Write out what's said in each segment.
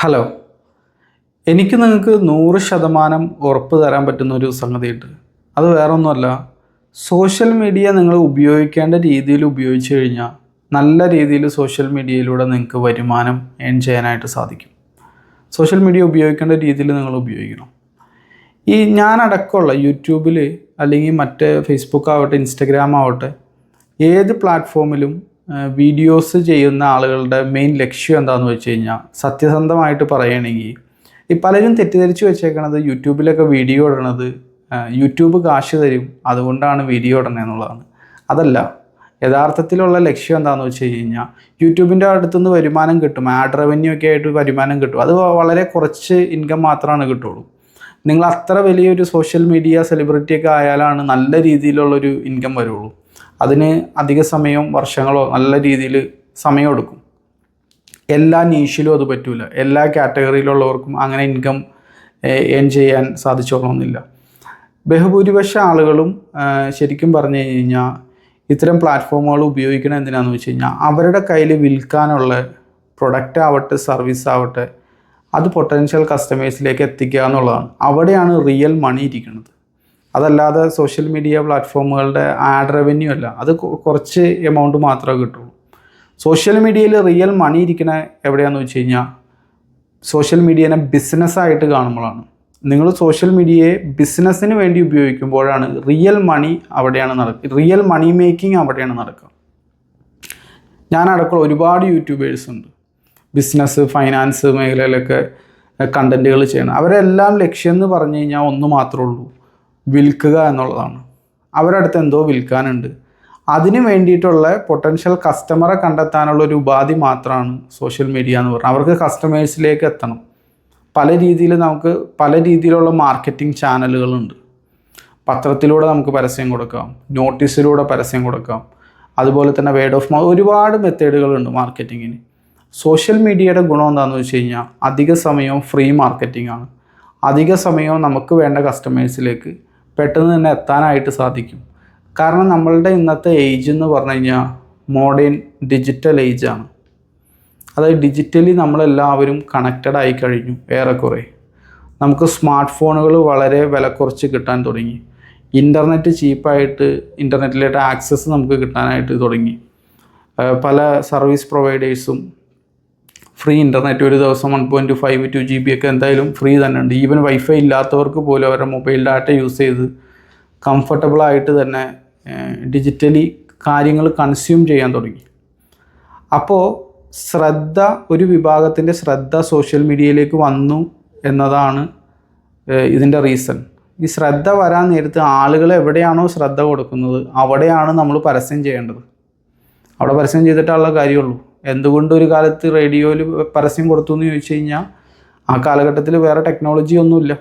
Hello. എനിക്ക് നിങ്ങൾക്ക് നൂറ് ശതമാനം ഉറപ്പ് തരാൻ പറ്റുന്ന ഒരു സംഗതിയുണ്ട്. അത് വേറൊന്നുമല്ല. സോഷ്യൽ മീഡിയ നിങ്ങൾ ഉപയോഗിക്കേണ്ട രീതിയിൽ ഉപയോഗിച്ച് കഴിഞ്ഞാൽ നല്ല രീതിയിൽ സോഷ്യൽ മീഡിയയിലൂടെ നിങ്ങൾക്ക് വരുമാനം ഏൺ ചെയ്യാനായിട്ട് സാധിക്കും. സോഷ്യൽ മീഡിയ ഉപയോഗിക്കേണ്ട രീതിയിൽ നിങ്ങൾ ഉപയോഗിക്കണം. ഈ ഞാനടക്കമുള്ള യൂട്യൂബിൽ അല്ലെങ്കിൽ മറ്റേ ഫേസ്ബുക്ക് ആവട്ടെ ഇൻസ്റ്റഗ്രാം ആവട്ടെ ഏത് പ്ലാറ്റ്ഫോമിലും വീഡിയോസ് ചെയ്യുന്ന ആളുകളുടെ മെയിൻ ലക്ഷ്യം എന്താണെന്ന് വെച്ച് കഴിഞ്ഞാൽ സത്യസന്ധമായിട്ട് പറയുകയാണെങ്കിൽ ഈ പലരും തെറ്റിദ്ധരിച്ച് വെച്ചേക്കണത് യൂട്യൂബിലൊക്കെ വീഡിയോ ഇടണത് യൂട്യൂബ് കാശ് തരും അതുകൊണ്ടാണ് വീഡിയോ ഇടണത് എന്നുള്ളതാണ്. അതല്ല യഥാർത്ഥത്തിലുള്ള ലക്ഷ്യം എന്താണെന്ന് വെച്ച് കഴിഞ്ഞാൽ യൂട്യൂബിന്റെ അടുത്തുനിന്ന് വരുമാനം കിട്ടും ആഡ് റവന്യൂ ഒക്കെ ആയിട്ട് വരുമാനം കിട്ടും. അത് വളരെ കുറച്ച് ഇൻകം മാത്രമാണ് കിട്ടുള്ളൂ. നിങ്ങൾ അത്ര വലിയൊരു സോഷ്യൽ മീഡിയ സെലിബ്രിറ്റിയൊക്കെ ആയാലാണ് നല്ല രീതിയിലുള്ളൊരു ഇൻകം വരുള്ളൂ. അതിന് അധിക സമയവും വർഷങ്ങളോ നല്ല രീതിയിൽ സമയം എടുക്കും എല്ലാ നീഷിലും അത് പറ്റില്ല എല്ലാ കാറ്റഗറിയിലുള്ളവർക്കും അങ്ങനെ ഇൻകം ഏൺ ചെയ്യാൻ സാധിച്ചോളണമെന്നില്ല. ബഹുഭൂരിപക്ഷ ആളുകളും ശരിക്കും പറഞ്ഞു കഴിഞ്ഞാൽ ഇത്തരം പ്ലാറ്റ്ഫോമുകൾ ഉപയോഗിക്കണം എന്തിനാണെന്ന് വെച്ച് കഴിഞ്ഞാൽ അവരുടെ കയ്യിൽ വിൽക്കാനുള്ള പ്രൊഡക്റ്റ് ആവട്ടെ സർവീസ് ആവട്ടെ അത് പൊട്ടൻഷ്യൽ കസ്റ്റമേഴ്സിലേക്ക് എത്തിക്കുക എന്നുള്ളതാണ്. അവിടെയാണ് റിയൽ മണി ഇരിക്കുന്നത്. അതല്ലാതെ സോഷ്യൽ മീഡിയ പ്ലാറ്റ്ഫോമുകളുടെ ആഡ് റവന്യൂ അല്ല. അത് കുറച്ച് എമൗണ്ട് മാത്രമേ കിട്ടുള്ളൂ. സോഷ്യൽ മീഡിയയിൽ റിയൽ മണി ഇരിക്കുന്ന എവിടെയാണെന്ന് വെച്ച് കഴിഞ്ഞാൽ സോഷ്യൽ മീഡിയനെ ബിസിനസ്സായിട്ട് കാണുമ്പോഴാണ്. നിങ്ങൾ സോഷ്യൽ മീഡിയയെ ബിസിനസ്സിന് വേണ്ടി ഉപയോഗിക്കുമ്പോഴാണ് റിയൽ മണി അവിടെയാണ് നടക്കുക റിയൽ മണി മേക്കിംഗ് അവിടെയാണ് നടക്കുക. ഞാൻ ഞാനടക്കം ഒരുപാട് യൂട്യൂബേഴ്സ് ഉണ്ട്. ബിസിനസ് ഫൈനാൻസ് മേഖലയിലൊക്കെ കണ്ടന്റുകൾ ചെയ്യണം അവരെല്ലാം ലക്ഷ്യം എന്ന് പറഞ്ഞു കഴിഞ്ഞാൽ ഒന്ന് മാത്രമേ ഉള്ളൂ. വിൽക്കുക എന്നുള്ളതാണ്. അവരുടെ അടുത്ത് എന്തോ വിൽക്കാനുണ്ട്. അതിന് വേണ്ടിയിട്ടുള്ള പൊട്ടൻഷ്യൽ കസ്റ്റമറെ കണ്ടെത്താനുള്ള ഒരു ഉപാധി മാത്രമാണ് സോഷ്യൽ മീഡിയ എന്ന് പറഞ്ഞാൽ. അവർക്ക് കസ്റ്റമേഴ്സിലേക്ക് എത്തണം. പല രീതിയിൽ നമുക്ക് പല രീതിയിലുള്ള മാർക്കറ്റിംഗ് ചാനലുകളുണ്ട് പത്രത്തിലൂടെ നമുക്ക് പരസ്യം കൊടുക്കാം. നോട്ടീസിലൂടെ പരസ്യം കൊടുക്കാം. അതുപോലെ തന്നെ വേഡ് ഓഫ് മൗത്ത് ഒരുപാട് മെത്തേഡുകളുണ്ട് മാർക്കറ്റിങ്ങിന് സോഷ്യൽ മീഡിയയുടെ ഗുണം എന്താണെന്ന് വെച്ച് കഴിഞ്ഞാൽ അധിക സമയവും ഫ്രീ മാർക്കറ്റിംഗ് ആണ്. അധിക സമയവും നമുക്ക് വേണ്ട കസ്റ്റമേഴ്സിലേക്ക് പെട്ടെന്ന് തന്നെ എത്താനായിട്ട് സാധിക്കും. കാരണം നമ്മളുടെ ഇന്നത്തെ ഏജ് എന്ന് പറഞ്ഞു കഴിഞ്ഞാൽ മോഡേൺ ഡിജിറ്റൽ ഏജ് ആണ്. അതായത് ഡിജിറ്റലി നമ്മളെല്ലാവരും കണക്റ്റഡ് ആയി കഴിഞ്ഞു ഏറെക്കുറെ. നമുക്ക് സ്മാർട്ട് ഫോണുകൾ വളരെ വില കുറച്ച് കിട്ടാൻ തുടങ്ങി. ഇന്റർനെറ്റ് ചീപ്പായിട്ട് ഇന്റർനെറ്റിലേക്ക് ആക്സസ് നമുക്ക് കിട്ടാനായിട്ട് തുടങ്ങി. പല സർവീസ് പ്രൊവൈഡേഴ്സും ഫ്രീ ഇന്റർനെറ്റ് ഒരു ദിവസം one point five two G B ഒക്കെ എന്തായാലും ഫ്രീ തന്നെ ഉണ്ട്. ഈവൻ വൈഫൈ ഇല്ലാത്തവർക്ക് പോലും അവരുടെ മൊബൈൽ ഡാറ്റ യൂസ് ചെയ്ത് കംഫർട്ടബിളായിട്ട് തന്നെ ഡിജിറ്റലി കാര്യങ്ങൾ കൺസ്യൂം ചെയ്യാൻ തുടങ്ങി. അപ്പോൾ ശ്രദ്ധ ഒരു വിഭാഗത്തിന്റെ ശ്രദ്ധ സോഷ്യൽ മീഡിയയിലേക്ക് വന്നു എന്നതാണ് ഇതിന്റെ റീസൺ ഈ ശ്രദ്ധ വരാൻ നേരത്ത് ആളുകൾ എവിടെയാണോ ശ്രദ്ധ കൊടുക്കുന്നത് അവിടെയാണ് നമ്മൾ പരസ്യം ചെയ്യേണ്ടത്. അവിടെ പരസ്യം ചെയ്തിട്ടുള്ള കാര്യമുള്ളൂ എന്തുകൊണ്ട് ഒരു കാലത്ത് റേഡിയോയിൽ പരസ്യം കൊടുത്തു എന്ന് ചോദിച്ചു കഴിഞ്ഞാൽ ആ കാലഘട്ടത്തിൽ വേറെ ടെക്നോളജി ഒന്നുമില്ല.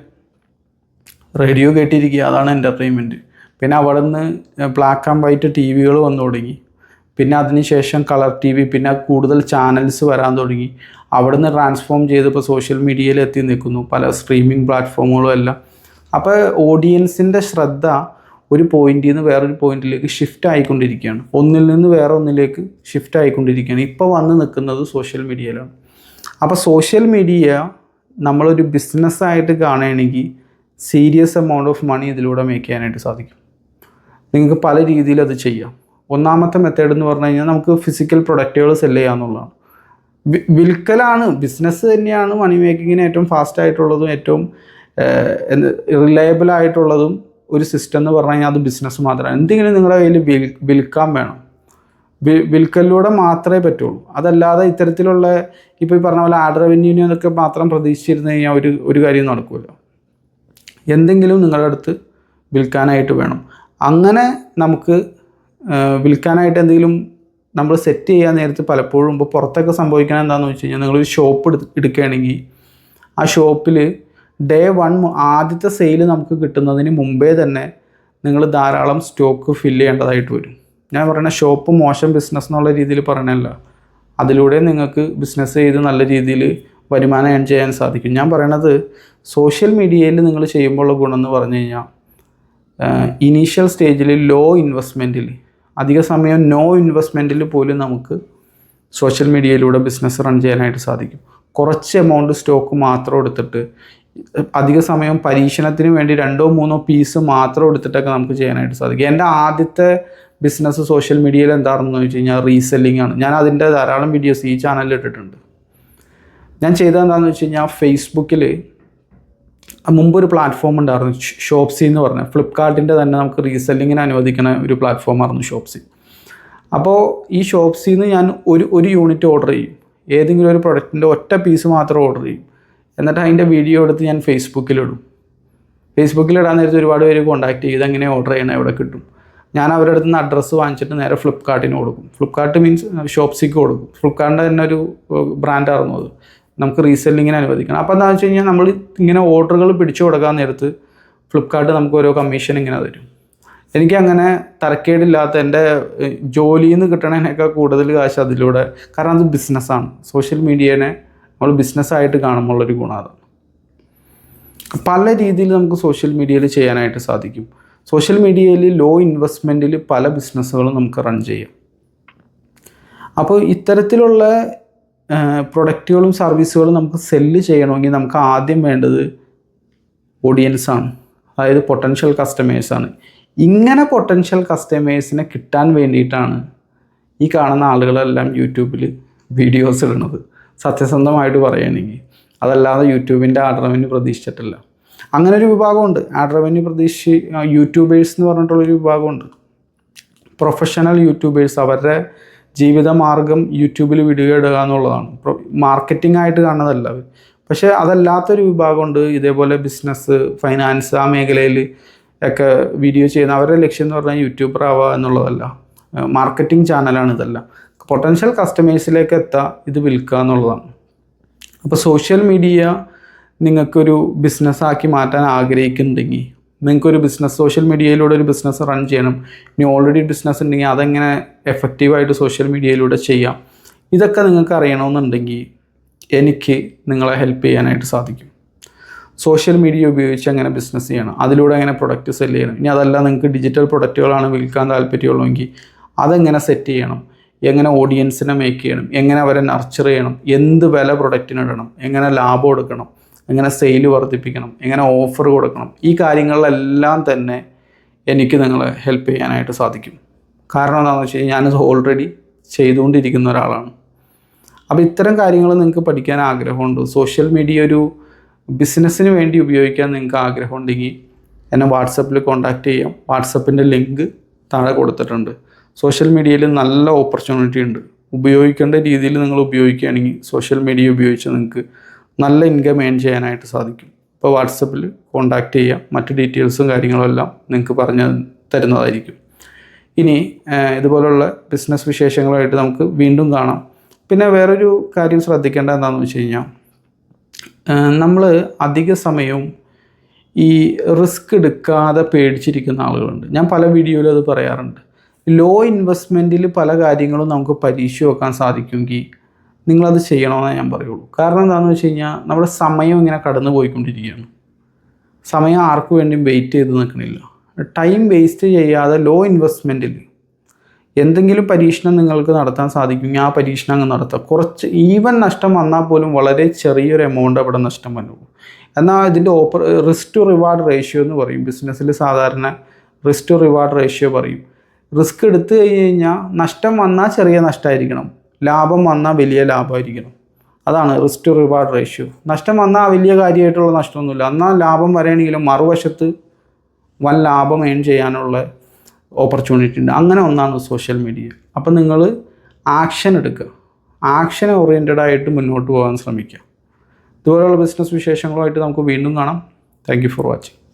റേഡിയോ കേട്ടിരിക്കുക അതാണ് എന്റർടൈൻമെന്റ് പിന്നെ അവിടെ നിന്ന് ബ്ലാക്ക് ആൻഡ് വൈറ്റ് ടി വികൾ വന്നു തുടങ്ങി. പിന്നെ അതിനുശേഷം കളർ ടി വി പിന്നെ കൂടുതൽ ചാനൽസ് വരാൻ തുടങ്ങി. അവിടെ നിന്ന് ട്രാൻസ്ഫോം ചെയ്ത് ഇപ്പോൾ സോഷ്യൽ മീഡിയയിൽ എത്തി നിൽക്കുന്നു. പല സ്ട്രീമിംഗ് പ്ലാറ്റ്ഫോമുകളും എല്ലാം. അപ്പോൾ ഓഡിയൻസിന്റെ ശ്രദ്ധ ഒരു പോയിന്റിൽ നിന്ന് വേറൊരു പോയിന്റിലേക്ക് ഷിഫ്റ്റ് ആയിക്കൊണ്ടിരിക്കുകയാണ്. ഒന്നിൽ നിന്ന് വേറെ ഒന്നിലേക്ക് ഷിഫ്റ്റ് ആയിക്കൊണ്ടിരിക്കുകയാണ്. ഇപ്പോൾ വന്ന് നിൽക്കുന്നത് സോഷ്യൽ മീഡിയയിലാണ് അപ്പോൾ സോഷ്യൽ മീഡിയ നമ്മളൊരു ബിസിനസ്സായിട്ട് കാണുകയാണെങ്കിൽ സീരിയസ് എമൗണ്ട് ഓഫ് മണി ഇതിലൂടെ മേക്ക് ചെയ്യാനായിട്ട് സാധിക്കും. നിങ്ങൾക്ക് പല രീതിയിൽ അത് ചെയ്യാം. ഒന്നാമത്തെ മെത്തേഡ് എന്ന് പറഞ്ഞു കഴിഞ്ഞാൽ നമുക്ക് ഫിസിക്കൽ പ്രൊഡക്റ്റുകൾ സെല്ല് ചെയ്യാന്നുള്ളതാണ് വി- വിൽക്കലാണ്. ബിസിനസ് തന്നെയാണ് മണി മേക്കിങ്ങിന് ഏറ്റവും ഫാസ്റ്റ് ആയിട്ടുള്ളതും ഏറ്റവും റിലയബിൾ ആയിട്ടുള്ളതും ഒരു സിസ്റ്റം എന്ന് പറഞ്ഞു കഴിഞ്ഞാൽ അത് ബിസിനസ് മാത്രമാണ്. എന്തെങ്കിലും നിങ്ങളുടെ കയ്യിൽ വിൽ വിൽക്കാൻ വേണം. വിൽക്കലിലൂടെ മാത്രമേ പറ്റുള്ളൂ. അതല്ലാതെ ഇത്തരത്തിലുള്ള ഇപ്പോൾ ഈ പറഞ്ഞ പോലെ ആഡ് റവന്യൂവിനെ എന്നൊക്കെ മാത്രം പ്രതീക്ഷിച്ചിരുന്നു കഴിഞ്ഞാൽ ഒരു ഒരു കാര്യം നടക്കുമല്ലോ എന്തെങ്കിലും നിങ്ങളുടെ അടുത്ത് വിൽക്കാനായിട്ട് വേണം. അങ്ങനെ നമുക്ക് വിൽക്കാനായിട്ട് എന്തെങ്കിലും നമ്മൾ സെറ്റ് ചെയ്യാൻ നേരത്ത് പലപ്പോഴും ഇപ്പോൾ പുറത്തൊക്കെ സംഭവിക്കാൻ എന്താണെന്ന് വെച്ച് കഴിഞ്ഞാൽ നിങ്ങളൊരു ഷോപ്പ് എടു എടുക്കുകയാണെങ്കിൽ ആ ഷോപ്പിൽ ഡേ വൺ ആദ്യത്തെ സെയിൽ നമുക്ക് കിട്ടുന്നതിന് മുമ്പേ തന്നെ നിങ്ങൾ ധാരാളം സ്റ്റോക്ക് ഫില്ല് ചെയ്യേണ്ടതായിട്ട് വരും. ഞാൻ പറയുന്ന ഷോപ്പ് മോശം ബിസിനസ് എന്നുള്ള രീതിയിൽ പറയണല്ല അതിലൂടെ നിങ്ങൾക്ക് ബിസിനസ് ചെയ്ത് നല്ല രീതിയിൽ വരുമാനം ഏൺ ചെയ്യാൻ സാധിക്കും. ഞാൻ പറയണത് സോഷ്യൽ മീഡിയയിൽ നിങ്ങൾ ചെയ്യുമ്പോഴുള്ള എന്ന് പറഞ്ഞു കഴിഞ്ഞാൽ ഇനീഷ്യൽ സ്റ്റേജിൽ ലോ ഇൻവെസ്റ്റ്മെന്റിൽ അധിക സമയം നോ ഇൻവെസ്റ്റ്മെന്റിൽ പോലും നമുക്ക് സോഷ്യൽ മീഡിയയിലൂടെ ബിസിനസ് റൺ ചെയ്യാനായിട്ട് സാധിക്കും. കുറച്ച് എമൗണ്ട് സ്റ്റോക്ക് മാത്രം എടുത്തിട്ട് അധിക സമയം പരീക്ഷണത്തിന് വേണ്ടി രണ്ടോ മൂന്നോ പീസ് മാത്രം എടുത്തിട്ടൊക്കെ നമുക്ക് ചെയ്യാനായിട്ട് സാധിക്കും. എന്റെ ആദ്യത്തെ ബിസിനസ് സോഷ്യൽ മീഡിയയിൽ എന്താണെന്ന് വെച്ച് കഴിഞ്ഞാൽ റീസെല്ലിംഗ് ആണ്. ഞാൻ അതിന്റെ ധാരാളം വീഡിയോസ് ഈ ചാനലിൽ ഇട്ടിട്ടുണ്ട്. ഞാൻ ചെയ്തത് എന്താണെന്ന് വെച്ച് കഴിഞ്ഞാൽ ഫേസ്ബുക്കിൽ ഒരു പ്ലാറ്റ്ഫോം ഉണ്ടായിരുന്നു ഷോപ്സി എന്ന് പറഞ്ഞ. ഫ്ലിപ്കാർട്ടിന്റെ തന്നെ നമുക്ക് റീസെല്ലിങ്ങിന് അനുവദിക്കുന്ന ഒരു പ്ലാറ്റ്ഫോമായിരുന്നു ഷോപ്സി അപ്പോൾ ഈ ഷോപ്സിന്ന് ഞാൻ ഒരു ഒരു യൂണിറ്റ് ഓർഡർ ചെയ്യും. ഏതെങ്കിലും ഒരു പ്രൊഡക്റ്റിന്റെ ഒറ്റ പീസ് മാത്രം ഓർഡർ ചെയ്യും. എന്നിട്ട് അതിന്റെ വീഡിയോ എടുത്ത് ഞാൻ ഫേസ്ബുക്കിലിടും ഫേസ്ബുക്കിലിടാൻ നേരത്തെ ഒരുപാട് പേര് കോൺടാക്ട് ചെയ്ത് എങ്ങനെ ഓർഡർ ചെയ്യണം എവിടെ കിട്ടും. ഞാൻ അവരുടെ അടുത്ത് നിന്ന് അഡ്രസ്സ് വാങ്ങിച്ചിട്ട് നേരെ ഫ്ലിപ്കാർട്ടിന് കൊടുക്കും. ഫ്ലിപ്കാർട്ട് മീൻസ് ഷോപ്സിക്ക് കൊടുക്കും. ഫ്ലിപ്കാർട്ടിന്റെ തന്നെ ഒരു ബ്രാൻഡായിരുന്നു അത്. നമുക്ക് റീസെല്ലിങ്ങിന് അനുവദിക്കണം. അപ്പോൾ എന്താണെന്ന് വെച്ച് കഴിഞ്ഞാൽ നമ്മൾ ഇങ്ങനെ ഓർഡറുകൾ പിടിച്ചു കൊടുക്കാൻ നേരത്ത് ഫ്ലിപ്കാർട്ട് നമുക്ക് ഓരോ കമ്മീഷൻ ഇങ്ങനെ തരും. എനിക്ക് അങ്ങനെ തരക്കേടില്ലാത്ത എന്റെ ജോലിയിൽ നിന്ന് കിട്ടണതിനേക്കാൾ കൂടുതൽ കാശ് അതിലൂടെ. കാരണം അത് ബിസിനസ്സാണ് സോഷ്യൽ മീഡിയേനെ നമ്മൾ ബിസിനസ്സായിട്ട് കാണുമ്പോഴുള്ളൊരു ഗുണം അതാണ് പല രീതിയിൽ നമുക്ക് സോഷ്യൽ മീഡിയയിൽ ചെയ്യാനായിട്ട് സാധിക്കും. സോഷ്യൽ മീഡിയയിൽ ലോ ഇൻവെസ്റ്റ്മെന്റിൽ പല ബിസിനസ്സുകളും നമുക്ക് റൺ ചെയ്യാം. അപ്പോൾ ഇത്തരത്തിലുള്ള പ്രൊഡക്റ്റുകളും സർവീസുകളും നമുക്ക് സെല്ല് ചെയ്യണമെങ്കിൽ നമുക്ക് ആദ്യം വേണ്ടത് ഓഡിയൻസാണ് അതായത് പൊട്ടൻഷ്യൽ കസ്റ്റമേഴ്സാണ് ഇങ്ങനെ പൊട്ടൻഷ്യൽ കസ്റ്റമേഴ്സിനെ കിട്ടാൻ വേണ്ടിയിട്ടാണ് ഈ കാണുന്ന ആളുകളെല്ലാം യൂട്യൂബിൽ വീഡിയോസ് ഇടുന്നത്. സത്യസന്ധമായിട്ട് പറയുകയാണെങ്കിൽ അതല്ലാതെ യൂട്യൂബിന്റെ ആഡ് റവന്യൂ പ്രതീക്ഷിച്ചിട്ടില്ല. അങ്ങനെ ഒരു വിഭാഗമുണ്ട് ആഡ് റവന്യൂ പ്രതീക്ഷി യൂട്യൂബേഴ്സ് എന്ന് പറഞ്ഞിട്ടുള്ളൊരു വിഭാഗമുണ്ട്. പ്രൊഫഷണൽ യൂട്യൂബേഴ്സ് അവരുടെ ജീവിതമാർഗം യൂട്യൂബിൽ വീഡിയോ ഇടുക എന്നുള്ളതാണ്. മാർക്കറ്റിംഗ് ആയിട്ട് കാണുന്നതല്ല പക്ഷേ അതല്ലാത്തൊരു വിഭാഗമുണ്ട്. ഇതേപോലെ ബിസിനസ് ഫൈനാൻസ് ആ മേഖലയിൽ ഒക്കെ വീഡിയോ ചെയ്യുന്ന അവരുടെ ലക്ഷ്യം എന്ന് പറഞ്ഞാൽ യൂട്യൂബർ ആവുക എന്നുള്ളതല്ല. മാർക്കറ്റിംഗ് ചാനലാണ് ഇതല്ല. പൊട്ടൻഷ്യൽ കസ്റ്റമേഴ്സിലേക്ക് എത്തുക ഇത് വിൽക്കുക എന്നുള്ളതാണ്. അപ്പോൾ സോഷ്യൽ മീഡിയ നിങ്ങൾക്കൊരു ബിസിനസ്സാക്കി മാറ്റാൻ ആഗ്രഹിക്കുന്നുണ്ടെങ്കിൽ നിങ്ങൾക്കൊരു ബിസിനസ് സോഷ്യൽ മീഡിയയിലൂടെ ഒരു ബിസിനസ് റൺ ചെയ്യണം. ഇനി ഓൾറെഡി ബിസിനസ് ഉണ്ടെങ്കിൽ അതെങ്ങനെ എഫക്റ്റീവായിട്ട് സോഷ്യൽ മീഡിയയിലൂടെ ചെയ്യാം? ഇതൊക്കെ നിങ്ങൾക്ക് അറിയണമെന്നുണ്ടെങ്കിൽ എനിക്ക് നിങ്ങളെ ഹെൽപ്പ് ചെയ്യാനായിട്ട് സാധിക്കും. സോഷ്യൽ മീഡിയ ഉപയോഗിച്ച് അങ്ങനെ ബിസിനസ് ചെയ്യണം? അതിലൂടെ അങ്ങനെ പ്രൊഡക്റ്റ് സെൽ ചെയ്യണം? ഇനി അതല്ല നിങ്ങൾക്ക് ഡിജിറ്റൽ പ്രൊഡക്റ്റുകളാണ് വിൽക്കാൻ താല്പര്യമുള്ളതെങ്കിൽ അതെങ്ങനെ സെറ്റ് ചെയ്യണം? എങ്ങനെ ഓഡിയൻസിനെ മേക്ക് ചെയ്യണം എങ്ങനെ അവരെ നർച്ചർ ചെയ്യണം എന്ത് വില പ്രൊഡക്റ്റിന് ഇടണം എങ്ങനെ ലാഭം എടുക്കണം എങ്ങനെ സെയിൽ വർദ്ധിപ്പിക്കണം എങ്ങനെ ഓഫർ കൊടുക്കണം ഈ കാര്യങ്ങളിലെല്ലാം തന്നെ എനിക്ക് നിങ്ങളെ ഹെൽപ്പ് ചെയ്യാനായിട്ട് സാധിക്കും. കാരണം എന്താണെന്ന് വെച്ച് കഴിഞ്ഞാൽ ഓൾറെഡി ചെയ്തുകൊണ്ടിരിക്കുന്ന ഒരാളാണ്. അപ്പോൾ ഇത്തരം കാര്യങ്ങൾ നിങ്ങൾക്ക് പഠിക്കാൻ ആഗ്രഹമുണ്ട് സോഷ്യൽ മീഡിയ ഒരു ബിസിനസ്സിന് വേണ്ടി ഉപയോഗിക്കാൻ നിങ്ങൾക്ക് ആഗ്രഹമുണ്ടെങ്കിൽ എന്നെ വാട്സപ്പിൽ കോൺടാക്റ്റ് ചെയ്യാം. വാട്സപ്പിന്റെ ലിങ്ക് താഴെ കൊടുത്തിട്ടുണ്ട്. സോഷ്യൽ മീഡിയയിൽ നല്ല ഓപ്പർച്യൂണിറ്റി ഉണ്ട്. ഉപയോഗിക്കേണ്ട രീതിയിൽ നിങ്ങൾ ഉപയോഗിക്കുകയാണെങ്കിൽ സോഷ്യൽ മീഡിയ ഉപയോഗിച്ച് നിങ്ങൾക്ക് നല്ല ഇൻകം ഏൺ ചെയ്യാനായിട്ട് സാധിക്കും. ഇപ്പോൾ വാട്സപ്പിൽ കോൺടാക്റ്റ് ചെയ്യാം മറ്റ് ഡീറ്റെയിൽസും കാര്യങ്ങളും എല്ലാം നിങ്ങൾക്ക് പറഞ്ഞു തരുന്നതായിരിക്കും. ഇനി ഇതുപോലുള്ള ബിസിനസ് വിശേഷങ്ങളായിട്ട് നമുക്ക് വീണ്ടും കാണാം. പിന്നെ വേറൊരു കാര്യം ശ്രദ്ധിക്കേണ്ട എന്താണെന്ന് വെച്ച് കഴിഞ്ഞാൽ നമ്മൾ അധിക സമയവും ഈ റിസ്ക് എടുക്കാതെ പേടിച്ചിരിക്കുന്ന ആളുകളുണ്ട്. ഞാൻ പല വീഡിയോയിലും അത് പറയാറുണ്ട്. ലോ ഇൻവെസ്റ്റ്മെന്റിൽ പല കാര്യങ്ങളും നമുക്ക് പരീക്ഷ വെക്കാൻ സാധിക്കുമെങ്കിൽ നിങ്ങളത് ചെയ്യണമെന്നേ ഞാൻ പറയുള്ളൂ. കാരണം എന്താണെന്ന് വെച്ച് കഴിഞ്ഞാൽ നമ്മുടെ സമയം ഇങ്ങനെ കടന്നു പോയിക്കൊണ്ടിരിക്കുകയാണ്. സമയം ആർക്കു വേണ്ടിയും വെയിറ്റ് ചെയ്ത് നിൽക്കണില്ല. ടൈം വേസ്റ്റ് ചെയ്യാതെ ലോ ഇൻവെസ്റ്റ്മെന്റിൽ എന്തെങ്കിലും പരീക്ഷണം നിങ്ങൾക്ക് നടത്താൻ സാധിക്കുമെങ്കിൽ ആ പരീക്ഷണം അങ്ങ് നടത്തുക കുറച്ച് ഈവൻ നഷ്ടം വന്നാൽ പോലും വളരെ ചെറിയൊരു എമൗണ്ട് അവിടെ നഷ്ടം വന്നുള്ളൂ എന്നാൽ ഇതിന്റെ ഓപ്പർ റിസ്ക് ടു റിവാർഡ് റേഷ്യോ എന്ന് പറയും. ബിസിനസ്സിൽ സാധാരണ റിസ്ക് ടു റിവാർഡ് റേഷ്യോ പറയും. റിസ്ക് എടുത്തു കഴിഞ്ഞ് കഴിഞ്ഞാൽ നഷ്ടം വന്നാൽ ചെറിയ നഷ്ടമായിരിക്കണം ലാഭം വന്നാൽ വലിയ ലാഭമായിരിക്കണം. അതാണ് റിസ്ക് ടു റിവാർഡ് റേഷ്യോ നഷ്ടം വന്നാൽ വലിയ കാര്യമായിട്ടുള്ള നഷ്ടമൊന്നുമില്ല. എന്നാൽ ലാഭം വരികയാണെങ്കിലും മറുവശത്ത് വൻ ലാഭം ഏൺ ചെയ്യാനുള്ള ഓപ്പർച്യൂണിറ്റി ഉണ്ട്. അങ്ങനെ ഒന്നാണ് സോഷ്യൽ മീഡിയ അപ്പം നിങ്ങൾ ആക്ഷൻ എടുക്കുക. ആക്ഷൻ ഓറിയന്റഡ് ആയിട്ട് മുന്നോട്ട് പോകാൻ ശ്രമിക്കുക. ഇതുപോലെയുള്ള ബിസിനസ് വിശേഷങ്ങളുമായിട്ട് നമുക്ക് വീണ്ടും കാണാം. Thank for watching